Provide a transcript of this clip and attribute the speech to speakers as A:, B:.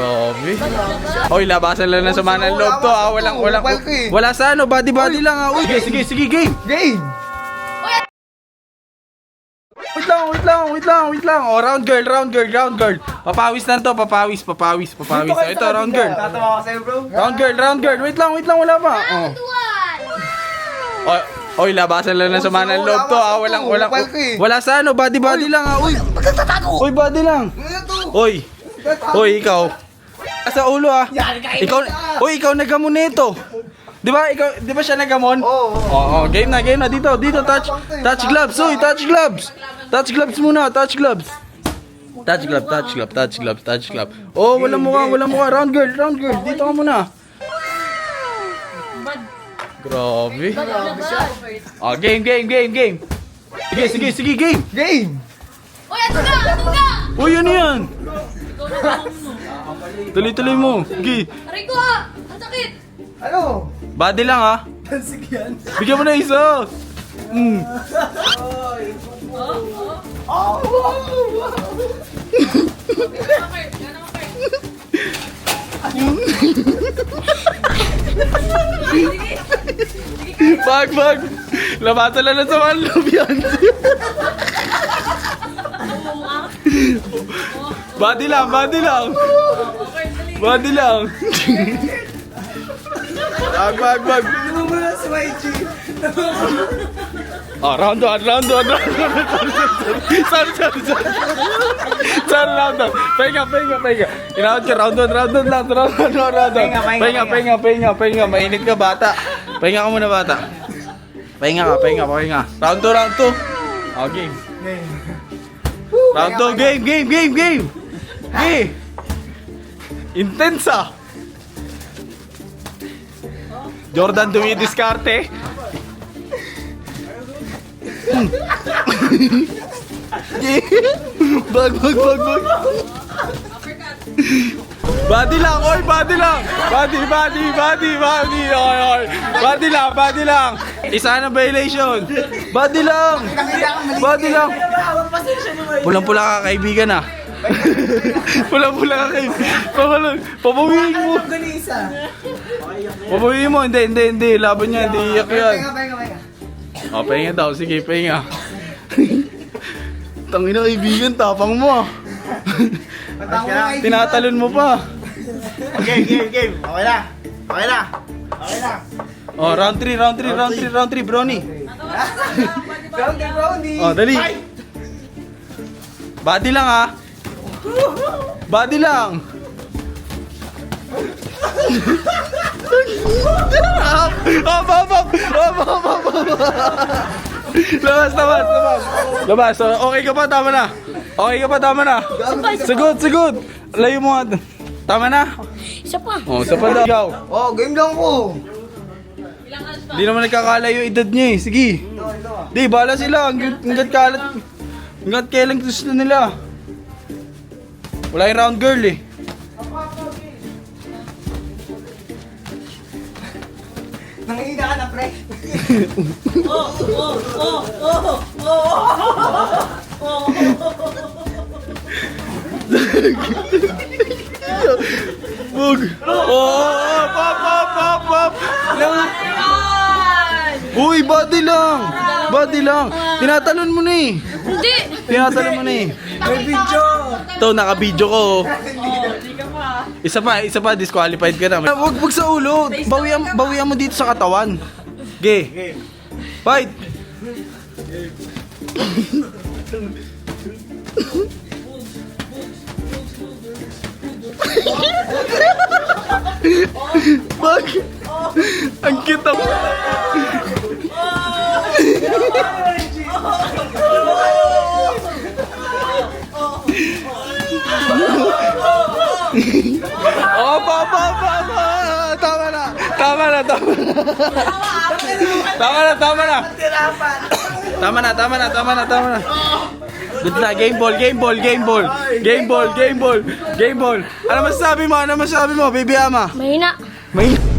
A: Grabe. Oy, labasan lang ng sama ng loob to ah. Walang, walang, wala sa ano, body body lang ah. Uy, sige, sige, sige, game.
B: Game!
A: Wait lang, wait lang, wait lang, wait lang. Oh, round girl, round girl, round girl. Papawis na to, papawis, papawis, papawis. Oh, ito, round girl.
B: Tatawa ka sa'yo, bro.
A: Round girl, round girl. Wait lang, wait lang, wala pa. Oh. Oy, oy, labasan lang ng sama ng loob to ah. Walang, walang, wala sa ano, body body lang ah. Uy,
B: Magkatatago!
A: uy, body lang.
B: Ano?
A: Oy, oy, ikaw. Ah, Sa ulo ah. Ikaw, oy, ikaw nagamon nito. Di ba, ikaw, di ba siya nagamon?
B: Oo.
A: Oo, oh, game na, game na. Dito, dito, touch, touch gloves. Uy, touch gloves. Touch gloves muna, touch gloves. Touch glove, touch glove, touch glove, touch glove. Oh, wala mukha, wala mukha. Round girl, round girl. Dito ka muna. Grabe. Oh, game, game, game, game. Sige, sige, sige, game.
B: Game!
C: Uy, ato ka! Ato ka!
A: Uy, ano yan? Tuloy-tuloy mo. Sige.
C: Aray ko ah! Ang sakit!
B: Ano?
A: Body lang ah.
B: Tansig yan.
A: Bigyan mo na isa. Mm. Bag, bag. Labasan lang na sa mga yan. Body lang, body lang. Body lang. bag, bag, bag.
B: Ano mo na si YG?
A: Oh, round one, round one, round one. sorry, sorry, sorry. Sorry, round one. Pahinga, pahinga, pahinga. Round ka, round one, round one. Round one, round one.
B: Pahinga, pahinga,
A: Pahinga, pahinga, pahinga, pahinga. Mainit ka, bata. Pahinga ka muna, bata. Pahinga ka, pahinga, pahinga. Round two, round two. Oh. Game. Round two, game, game, game, game. Game. Intense ah. Jordan dumidiskarte. bag, bag, bag, bag. Body lang, oy, body lang. Body, body, body, body, oy, oy. Body lang, body lang. Isa na violation. Body lang. Body lang. Pulang-pula ka, kaibigan ah. Pulang-pula ka, kaibigan. Papalang, papawiin mo.
B: Ganisa.
A: Papawiin mo, hindi, hindi, hindi. Laban niya, hindi iyak yan.
B: Pahinga, pahinga, pahinga.
A: O, pahinga daw. Sige, pahinga. Tangina kaibigan, tapang mo ah. Tinatalon mo pa.
B: Game, game, game. Okay na. Okay na. Okay na.
A: Oh, round 3, round 3, round 3, round 3, brownie.
B: Brownie, brownie.
A: Oh, dali. Body lang ah. Body lang. Up, up, up, up, up, up, up. Labas, labas, labas. Labas, okay ka pa, tama na. Okay ka pa, tama na. Sagot, sagot. Layo mo nga. Tama na.
C: Isa pa!
A: Oh, sa pa daw. Ikaw.
B: Oh, game lang ko.
A: Di naman nagkakalayo yung edad niya eh. Sige. Di, bala sila. Hanggat, hanggat kalat. Hanggat kailan gusto nila. Wala yung round girl eh.
B: Nangihina ka na, pre.
A: Bug! Oh, pop, pop, pop, pop! Uy, body lang! Body lang! Tinatalon mo na eh!
C: Hindi!
A: Tinatalon mo na eh!
B: May video.
A: Ito, naka-video ko. Isa pa, isa pa, disqualified ka na. Wag, wag sa ulo. Bawian, bawian mo dito sa katawan. Ge. Fight. Bag. Ang kita mo. Na, tama na. Tama na, tama na. Tama na, tama na, tama na, tama na. Good na, game ball, game ball, game ball. Game ball, game ball, game ball. Ano masasabi mo? Ano masasabi mo, baby ama?
C: Mahina!
A: May